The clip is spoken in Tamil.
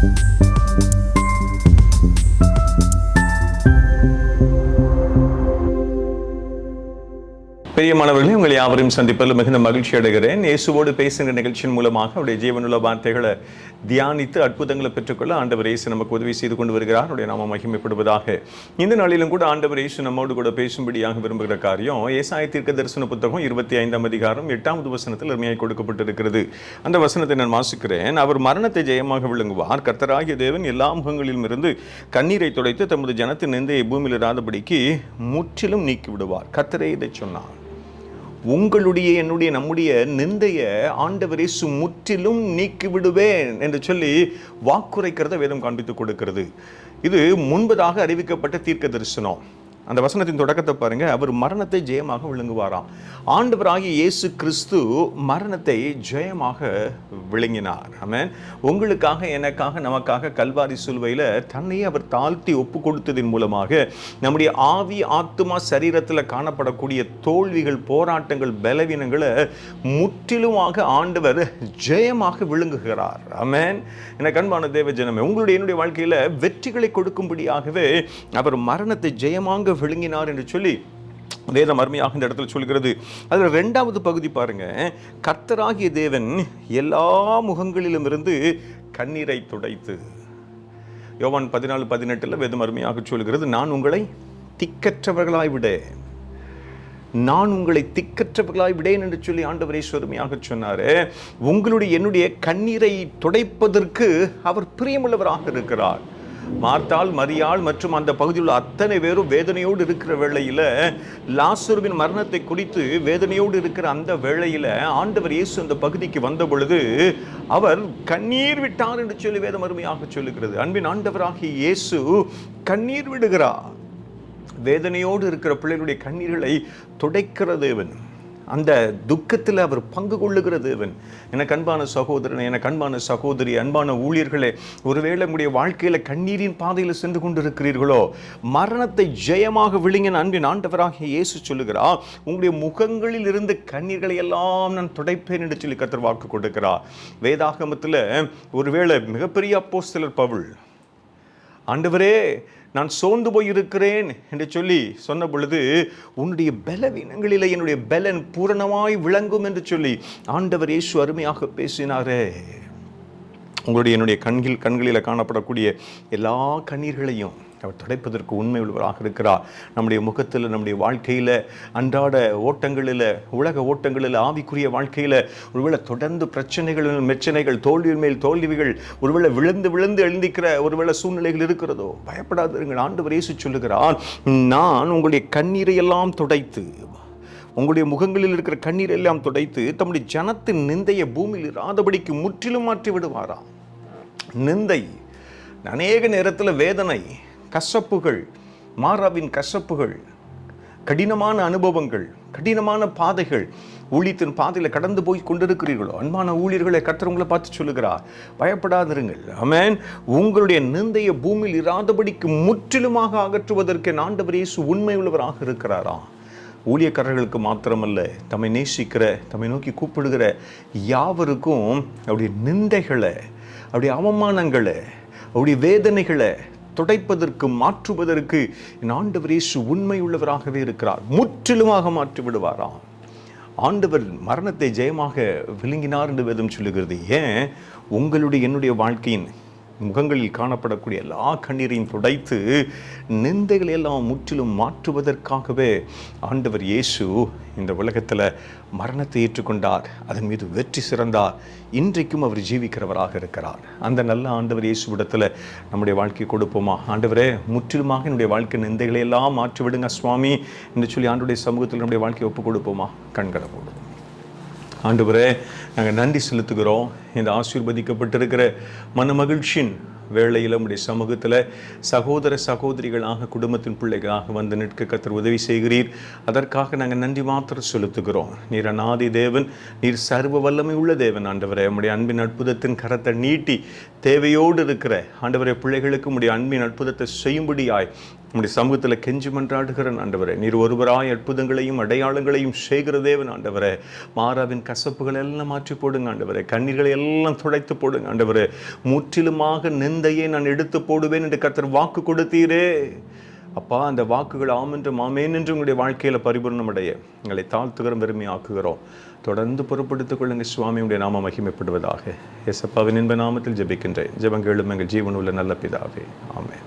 Thank பிரியமானவர்களே உங்களை யாவரையும் சந்திப்பதில் மிகுந்த மகிழ்ச்சி அடைகிறேன். இயேசுவோடு பேசுகிற நிகழ்ச்சியின் மூலமாக அவருடைய ஜீவனுள்ள வார்த்தைகளை தியானித்து அற்புதங்களை பெற்றுக்கொள்ள ஆண்டவர் இயேசு நமக்கு உதவி செய்து கொண்டு வருகிறார். அவருடைய நாம மகிமைப்படுவதாக. இந்த நாளிலும் கூட ஆண்டவர் இயேசு நம்மோடு கூட பேசும்படியாக விரும்புகிற காரியம் ஏசாய தீர்க்க தரிசன புத்தகம் இருபத்தி ஐந்தாம் அதிகாரம் எட்டாவது வசனத்தில் அருமையாக கொடுக்கப்பட்டிருக்கிறது. அந்த வசனத்தை நான் வாசிக்கிறேன். அவர் மரணத்தை ஜெயமாக விளங்குவார். கர்த்தராகிய தேவன் எல்லா முகங்களிலும் இருந்து கண்ணீரை துடைத்து தமது ஜனத்தின் நிந்தையை பூமியில் இராதபடிக்கு முற்றிலும் நீக்கிவிடுவார். கத்தரே கர்த்தரே இதை சொன்னார். உங்களுடைய என்னுடைய நம்முடைய நிந்தைய ஆண்டவரை இயேசு முற்றிலும் நீக்கி விடுவேன் என்று சொல்லி வாக்குரைக்கிறத வேதம் காண்பித்து கொடுக்கிறது. இது முன்பதாக அறிவிக்கப்பட்ட தீர்க்க தரிசனம். அந்த வசனத்தின் தொடக்கத்தை பாருங்க. அவர் மரணத்தை ஜெயமாக விழுங்குவாராம் ஆண்டவராகிய இயேசு கிறிஸ்து மரணத்தை ஜெயமாக விழுங்கினார் ஆமேன். உங்களுக்காக எனக்காக நமக்காக கல்வாரி சொல்வையில் தன்னையே அவர் தாழ்த்தி ஒப்பு கொடுத்ததின் மூலமாக நம்முடைய ஆவி ஆத்துமா சரீரத்தில் காணப்படக்கூடிய தோல்விகள் போராட்டங்கள் பலவீனங்களை முற்றிலுமாக ஆண்டவர் ஜெயமாக விழுங்குகிறார் ஆமேன். என கண்பான தேவ ஜனமே உங்களுடைய என்னுடைய வாழ்க்கையில் வெற்றிகளை கொடுக்கும்படியாகவே அவர் மரணத்தை ஜெயமாக விழுங்கினார் என்று சொல்லி வேதம் அருமையாக இந்த இடத்துல சொல்கிறது. அதில் ரெண்டாவது பகுதி பாருங்க. கர்த்தராகிய தேவன் எல்லா முகங்களிலும் இருந்து கண்ணீரை துடைத்து. யோவான் பதினாலு பதினெட்டில் வேதம் அருமையாக சொல்கிறது நான் உங்களை திக்கற்றவர்களாய் விடேன். நான் உங்களை திக்கற்றவர்களாய் விடேன் என்று சொல்லி ஆண்டவரே சொருமையாக சொன்னார். உங்களுடைய என்னுடைய கண்ணீரை துடைப்பதற்கு அவர் பிரியமுள்ளவராக இருக்கிறார். மார்த்தாள் மரியாள் மற்றும் அந்த பகுதியில் உள்ள அத்தனை பேரும் வேதனையோடு இருக்கிற வேளையில் லாசுருவின் மரணத்தை குறித்து வேதனையோடு இருக்கிற அந்த வேளையில் ஆண்டவர் இயேசு அந்த பகுதிக்கு வந்த பொழுது அவர் கண்ணீர் விட்டார் என்று சொல்லி வேதம் அருமையாக சொல்லுகிறது. அன்பின் ஆண்டவராகிய இயேசு கண்ணீர் விடுகிறார். வேதனையோடு இருக்கிற பிள்ளைகளுடைய கண்ணீர்களை துடைக்கிற தேவன். அந்த துக்கத்தில் அவர் பங்கு கொள்ளுகிற தேவன் எனக்கு அன்பான சகோதரன் எனக்கு அன்பான சகோதரி அன்பான ஊழியர்களே ஒருவேளை உங்களுடைய வாழ்க்கையில் கண்ணீரின் பாதையில் சென்று கொண்டிருக்கிறீர்களோ மரணத்தை ஜெயமாக விழுங்கின அன்பின் ஆண்டவராக இயேசு சொல்லுகிறார் உங்களுடைய முகங்களில் இருந்து கண்ணீர்களை எல்லாம் நான் துடைப்பேன் என்று சொல்லி கத்தர் வாக்கு கொடுக்கிறார். வேதாகமத்தில் ஒருவேளை மிகப்பெரிய அப்போஸ்தலர் பவுல் ஆண்டவரே நான் சோர்ந்து போய் இருக்கிறேன் என்று சொல்லி சொன்ன பொழுது உன்னுடைய பலவீனங்களிலே என்னுடைய பலன் பூரணமாய் விளங்கும் என்று சொல்லி ஆண்டவர் இயேசு அருமையாக பேசினாரே. உங்களுடைய என்னுடைய கண்கள் கண்களில் காணப்படக்கூடிய எல்லா கண்ணீர்களையும் அவர் துடைப்பதற்கு உண்மை உள்ளவராக இருக்கிறார். நம்முடைய முகத்தில் நம்முடைய வாழ்க்கையில் அன்றாட ஓட்டங்களில் உலக ஓட்டங்களில் ஆவிக்குரிய வாழ்க்கையில் ஒருவேளை தொடர்ந்து பிரச்சனைகள் மெச்சனைகள் தோல்வியின் மேல் தோல்விகள் ஒருவேளை விழுந்து விழுந்து எழுந்திக்கிற ஒருவேளை சூழ்நிலைகள் இருக்கிறதோ பயப்படாதீர்கள் ஆண்டு இயேசு சொல்லுகிறார் நான் உங்களுடைய கண்ணீரை எல்லாம் துடைத்து உங்களுடைய முகங்களில் இருக்கிற கண்ணீர் எல்லாம் துடைத்து தம்முடைய ஜனத்தின் நிந்தைய பூமியில் இராதபடிக்கு முற்றிலும் மாற்றி விடுவாராம் நிந்தை அநேக நேரத்தில் வேதனை கசப்புகள் மாறாவின் கசப்புகள் கடினமான அனுபவங்கள் கடினமான பாதைகள் ஊழியத்தின் பாதையில் கடந்து போய் கொண்டிருக்கிறீர்களோ? அன்பான ஊழியர்களை கத்துறவங்களை பார்த்து சொல்லுகிறார். பயப்படாதிருங்கள். அமேன் உங்களுடைய நிந்தைய பூமியில் இராதபடிக்கு முற்றிலுமாக அகற்றுவதற்கு நாண்டவர் இயேசு உண்மை உள்ளவராக இருக்கிறாரா? ஊழியக்காரர்களுக்கு மாத்திரமல்ல தம்மை நேசிக்கிற தம்மை நோக்கி கூப்பிடுகிற யாவருக்கும் அவருடைய நிந்தைகளை அவருடைய அவமானங்களை அவருடைய வேதனைகளை துடைப்பதற்கு மாற்றுவதற்கு என் ஆண்டவர் இயேசு இருக்கிறார். முற்றிலுமாக மாற்றி விடுவாராம். ஆண்டவர் மரணத்தை ஜெயமாக விழுங்கினார் என்று வேதம் சொல்லுகிறது. ஏன்? உங்களுடைய என்னுடைய வாழ்க்கையின் முகங்களில் காணப்படக்கூடிய எல்லா கண்ணீரையும் துடைத்து நிந்தைகளை எல்லாம் முற்றிலும் மாற்றுவதற்காகவே ஆண்டவர் இயேசு இந்த உலகத்தில் மரணத்தை ஏற்றுக்கொண்டார். அதன் மீது வெற்றி சிறந்தார். இன்றைக்கும் அவர் ஜீவிக்கிறவராக இருக்கிறார். அந்த நல்ல ஆண்டவர் இயேசுவிடத்தில் நம்முடைய வாழ்க்கை கொடுப்போமா? ஆண்டவரே முற்றிலுமாக என்னுடைய வாழ்க்கை நிந்தைகளை எல்லாம் மாற்றிவிடுங்க சுவாமி. என்று சொல்லி ஆண்டுடைய சமூகத்தில் நம்முடைய வாழ்க்கையை ஒப்பு கொடுப்போமா கண்களை போடுவோம் ஆண்டவரே நாங்கள் நன்றி செலுத்துகிறோம். இந்த ஆசீர்வதிக்கப்பட்டிருக்கிற மன மகிழ்ச்சியின் வேளையில் நம்முடைய சமூகத்தில் சகோதர சகோதரிகளாக குடும்பத்தின் பிள்ளைகளாக வந்து நிற்க கத்தர் உதவி செய்கிறீர். அதற்காக நாங்கள் நன்றி மாத்திரம் செலுத்துகிறோம். நீர் அநாதி தேவன் நீர் சர்வ வல்லமை உள்ள தேவன் ஆண்டவரே. நம்முடைய அன்பின் அற்புதத்தின் கரத்தை நீட்டி தேவையோடு இருக்கிற ஆண்டவரே பிள்ளைகளுக்கு உடைய அன்பின் அற்புதத்தை செய்யும்படியாய் நம்முடைய சமூகத்தில் கெஞ்சி மன்றாடுகிறேன் ஆண்டவரே. நீர் ஒருவராய் அற்புதங்களையும் அடையாளங்களையும் செய்கிற தேவன் ஆண்டவரே. மாறாவின் கசப்புகள் எல்லாம் மாற்றி போடுங்க ஆண்டவரே. கண்ணீர்களை எல்லாம் துடைத்து போடுங்க ஆண்டவரே. முற்றிலுமாக நிந்தையை நான் எடுத்து போடுவேன் என்று கர்த்தர் வாக்கு கொடுத்தீரே. அப்பா அந்த வாக்குகள் ஆமென்றும் ஆமேன் என்று உங்களுடைய வாழ்க்கையில் பரிபூர்ணமடைய எங்களை தாழ்த்துகிறோம் பெருமையாக்குகிறோம். தொடர்ந்து பொறுப்படுத்திக் கொள்ளுங்க சுவாமியுடைய நாம மகிமைப்படுவதாக. எசப்பாவின் இன்ப நாமத்தில் ஜெபிக்கின்றேன். ஜெபங்களும் எங்கள் ஜீவன் உள்ள நல்ல பிதாவே. ஆமேன்.